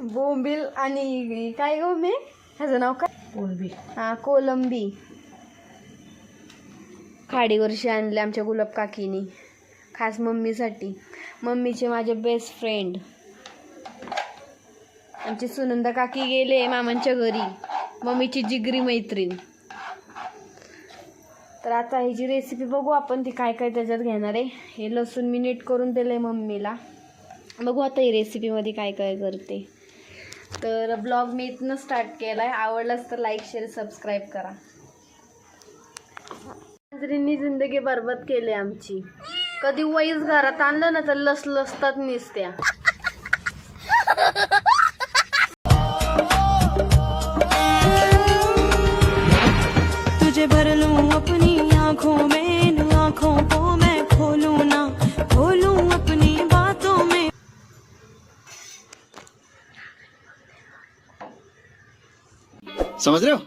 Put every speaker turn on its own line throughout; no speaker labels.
बोंबील आणि काय गो मी? ह्याचं नाव काय?
कोलबी.
हा कोलंबी. खाडीवरशी आणले आमच्या गुलाब काकीनी. खास मम्मीसाठी. मम्मीचे माझे बेस्ट फ्रेंड आमची सुनंदा काकी गेले मामांच्या घरी. मम्मीची जिगरी मैत्रीण. तर आता ही जी रेसिपी बघू आपण ती काय काय त्याच्यात घेणार आहे. हे लसूण मी नीट करून दिलं आहे मम्मीला. बघू आता ही रेसिपीमध्ये काय काय करते. तर ब्लॉग मी इथनं स्टार्ट केला आहे आवडलाच तर लाईक शेअर सबस्क्राईब करा. मांजरींनी जिंदगी बरबाद केली आमची. कधी वैस घरात आणलं ना तर लस लसतात निसत्या.
समझ रहे हो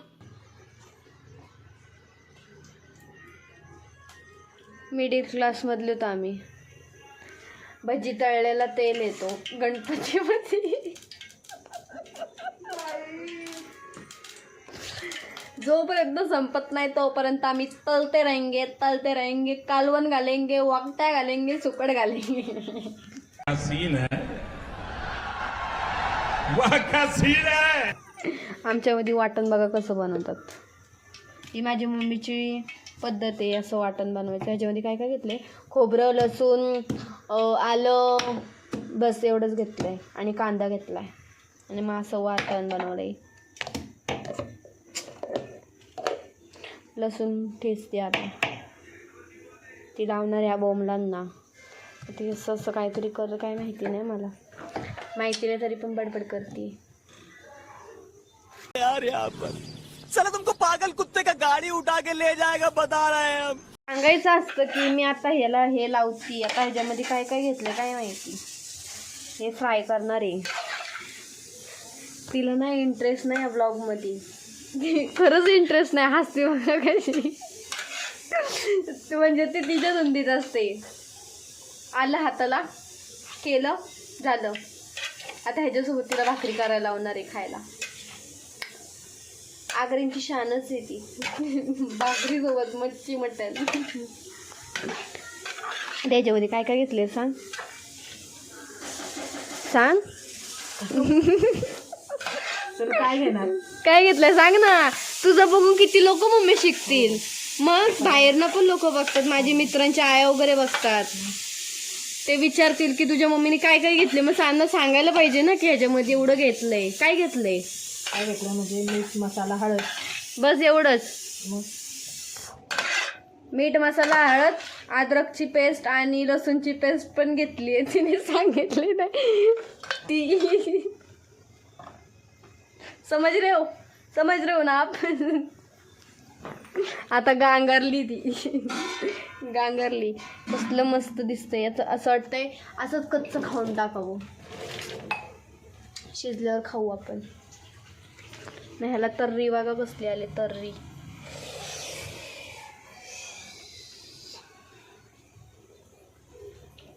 मिडिल क्लासमधले होतो आम्ही. भजी तळलेला तेल येतो. गणपतीमध्ये जोपर्यंत संपत नाही तोपर्यंत आम्ही तलते रहेंगे तलते रहेंगे कालवण घालेंगे वाकट्या घालेंगे सुकट घालेंगे.
है सीन है
आमच्यामध्ये वाटण बघा कसं बनवतात. ही माझी मम्मीची पद्धत आहे असं वाटण बनवायचं. ह्याच्यामध्ये काय काय घेतलं आहे खोबरं लसूण आलं बस एवढंच घेतलं आहे आणि कांदा घेतला आहे आणि मग असं वाटण बनवलं आहे लसूण ठेचते आता. ती लावणार ह्या बोंबलांना. ती असं असं काहीतरी कर काय माहिती नाही मला. माहिती नाही तरी पण बडबड करते.
यार यहाँ पर। चलो तुमको पागल कुत्ते का गाड़ी उठा के ले जाएगा बता रहे हैं हम।
सांगायचं असतं की मी आता ह्याला हे लावती आता ह्याच्यामध्ये काय काय घेतलं काय माहिती? हे फ्राय करणार आहे. तिला नाही इंटरेस्ट नाही या ब्लॉगमध्ये खरंच इंटरेस्ट नाही हसते बघा कशी. म्हणजे ते तिच्या धुंदीत असते. आलं हाताला केलं झालं. आता ह्याच्यासोबत तिला भाकरी करायला लावणार आहे खायला. आगरींची शानच आहे ती. भाकरी सोबत मच्छी मटण. त्याच्यामध्ये काय काय घेतले सांग? सांग?
काय घेणार?
काय घेतलंय? सांग ना. तुझं बघून किती लोक मम्मी शिकतील. मग बाहेरनं पण लोक बघतात. माझी मित्रांच्या आया वगैरे बघतात. ते विचारतील की तुझ्या मम्मीने काय काय घेतले मग सांग सांगायला पाहिजे ना की ह्याच्यामध्ये एवढं घेतलंय. काय घेतलंय?
काय घेतलं म्हणजे मीठ मसाला हळद.
बस एवढंच.
मग?
मीठ मसाला हळद अद्रकची पेस्ट आणि लसूणची पेस्ट पण घेतली आहे. तिने सांगितली नाही. ती समज रे हो समज रे हो ना आप. आता गांगरली ती. गांगरली. कसलं मस्त दिसतंय. याचं असं वाटतंय असंच कच्चं खाऊन टाकावं. शिजल्यावर खाऊ आपण. नाही ह्याला तर्री वागा कसले आले तर्री.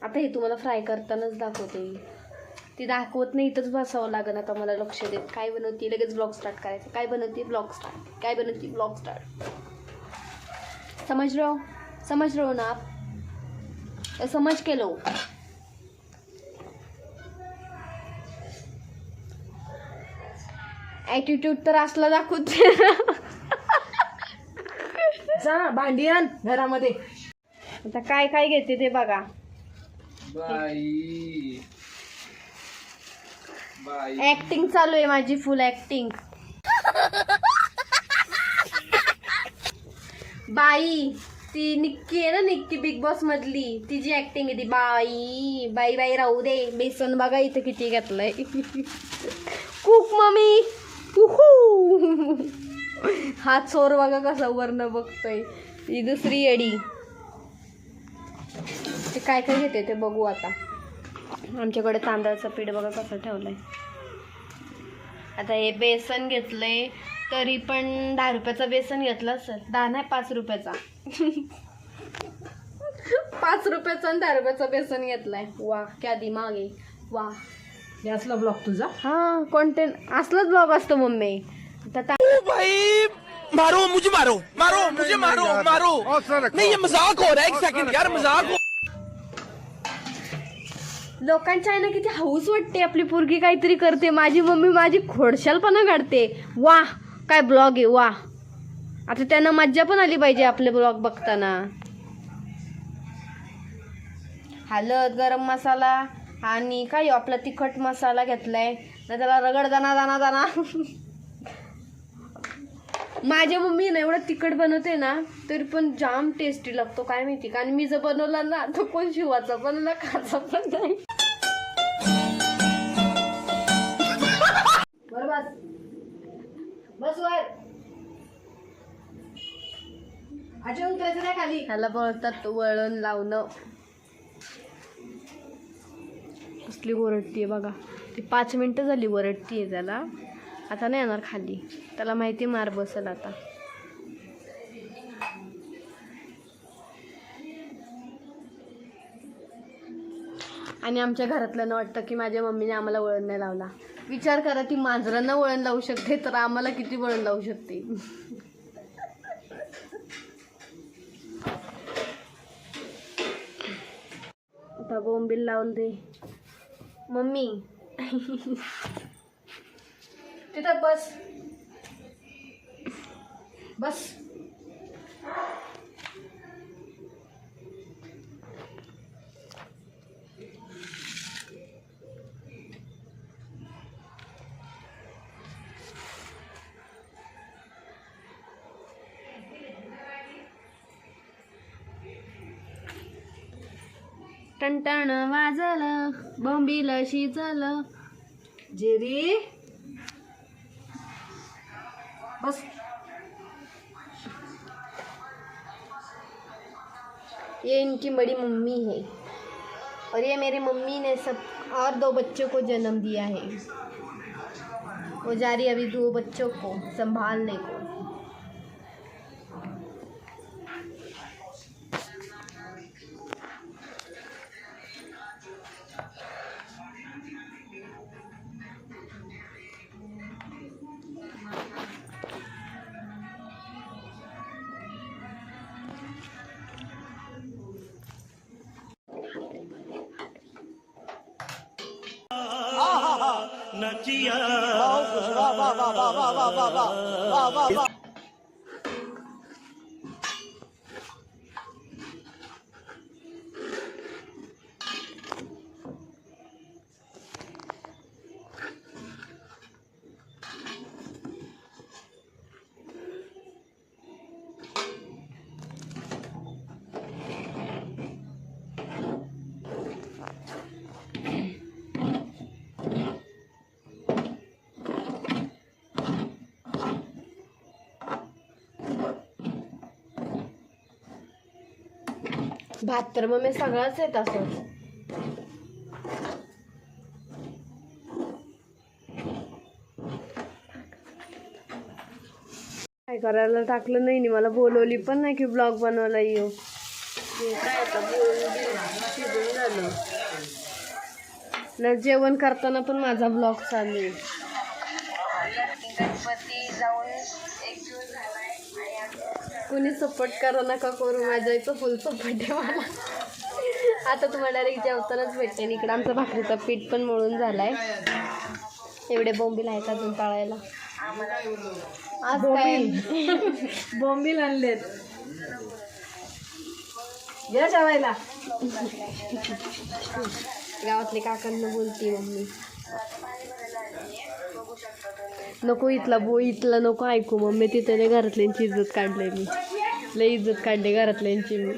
आता हे तुम्हाला फ्राय करतानाच दाखवते ती दाखवत नाही इथंच बसावं लागेल आता मला लक्ष देत. काय बनवते? लगेच ब्लॉग स्टार्ट करायचं. काय बनवते? ब्लॉग स्टार्ट काय बनवते? ब्लॉग स्टार्ट समज रहे समज समझ ना आप? या केलो हो. ॲटिट्यूड तर असला दाखवते.
जा भांडी आण घरामध्ये.
आता काय काय घेते ते बघा.
बाई. बाई.
ऍक्टिंग चालू आहे माझी फुल ऍक्टिंग बाई ती निक्की आहे ना निक्की बिग बॉस मधली. तिची ऍक्टिंग आहे ती. बाई बाई बाई राहू दे. बेसन बघा इथं किती घेतलंय. Cook mummy. उहू. हा चोर बघा कसा वरनं बघतोय. ही दुसरी येडी. ते काय काय घेते ते बघू आता. आमच्याकडे तांदळाचं पीठ बघा कसं ठेवलंय. आता हे बेसन घेतलंय तरी पण दहा रुपयाचं बेसन घेतलं असेल. दहा नाही पाच रुपयाचा. पाच रुपयाचं आणि दहा रुपयाचं बेसन घेतलंय. वा क्या दिमाग आहे. वा
असला ब्लॉग तुझा?
हा कॉन्टेंट असलाच ब्लॉग असतो मम्मी. आता
भाई मारो मुझे मारो मारो मुझे मारो मारो. नहीं ये मजाक हो रहा है एक सेकंड यार मजाक हो
लोकांच्या आहे ना किती हाऊस वाटते आपली पोरगी काहीतरी करते माझी मम्मी माझी खोडशालपणा काढते. वा काय ब्लॉग आहे वा. आता त्यांना मज्जा पण आली पाहिजे आपले ब्लॉग बघताना. हळद गरम मसाला. आणि काय हो, आपला तिखट मसाला घेतलाय. ना त्याला रगड दाना दाना दाना. माझ्या मम्मी ना एवढं तिखट बनवते ना तरी पण जाम टेस्टी लागतो काय माहिती. का आणि मी जर बनवला ना तर कोण शिवाचा पण ना खाचा पण नाही.
बस. वर. अजय नाही खाली.
ह्याला बोलतात वळण लावणं. कसली आहे बघा. ती पाच मिनटं झाली ओरडतीये त्याला. आता नाही येणार खाली. त्याला माहिती मार बसल आता. आणि आमच्या घरातल्यानं वाटतं की माझ्या मम्मीने आम्हाला वळण नाही लावला. विचार करा ती मांजरांना वळण लावू शकते तर आम्हाला किती वळण लावू शकते? आता बोंबील लावून दे. मम्मी
तिथं बस बस
टणटण वाजलं, बोंबील शिजलं.
जेरी. बस.
ये इनकी बड़ी मम्मी है। और ये मेरी मम्मी ने सब, और दो बच्चों को जन्म दिया है। वो जा रही अभी दो बच्चों को संभालने को। 老子是。भात तर मग मी सगळंच येत असं काय करायला टाकलं नाही मला बोलवली पण नाही की ब्लॉग बनवायला येऊ. काय आता बोलून शिजून झालं न जेवण करताना पण माझा ब्लॉग चालू आहे. कोणी सपोर्ट करा नका करू माझ्या इथं फुल सपोर्ट आहे मला. आता तुम्हाला डायरेक्ट जेवतानाच भेटते इकडं आमचा भाकरीचा पीठ पण मळून झालाय. एवढे बोंबील आहेत अजून तळायला. आज काय?
बॉम्बिल आणलेत. या जेवायला.
गावातले काकांना बोलते मम्मी. नको इथला बो इथला नको ऐकू मम्मी तिथे लय घरातल्यांची इज्जत काढली मी. लय इज्जत काढली घरातल्यांची मी.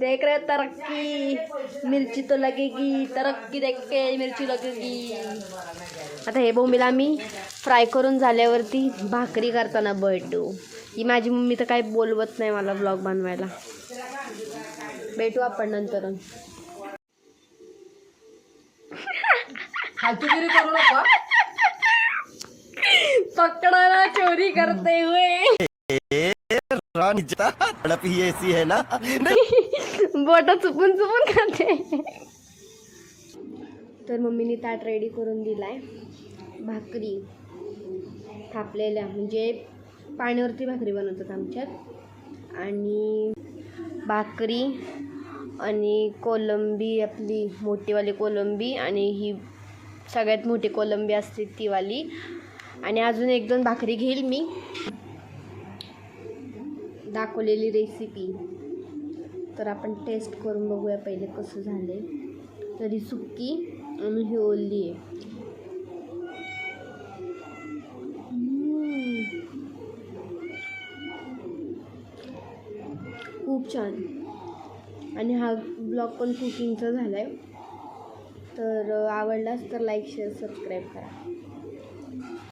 देख रहे तरक्की. मिरची तो लगेगी. तरक्की देख के मिरची लगेगी. आता हे बोंबीला आम्ही फ्राय करून झाल्यावरती भाकरी करताना भेटू ही माझी मम्मी तर काही बोलवत नाही मला ब्लॉग बनवायला. भेटू आपण नंतर.
फालतूगिरी करू नका
पकडायला चोरी करते हुए
तड़प ही ऐसी है ना
बोट चुपून चुपून खाते. तर मम्मीने ताट रेडी करून दिलाय. भाकरी थापलेल्या म्हणजे पाण्यावरती भाकरी बनवतात आमच्यात. आणि भाकरी आणि कोलंबी आपली मोठीवाली कोलंबी आणि ही सगळ्यात मोठी कोलंबी असते तीवाली. आणि अजून एक दोन भाकरी घेईल मी. दाखवलेली रेसिपी तर आपण टेस्ट करून बघूया पहिले कसं झालं आहे तरी सुक्की आणि ही ओली आहे. खूप छान. आणि हा ब्लॉग पण कुकिंगचा झाला आहे तर आवडलाच तर लाईक शेअर सबस्क्राईब करा.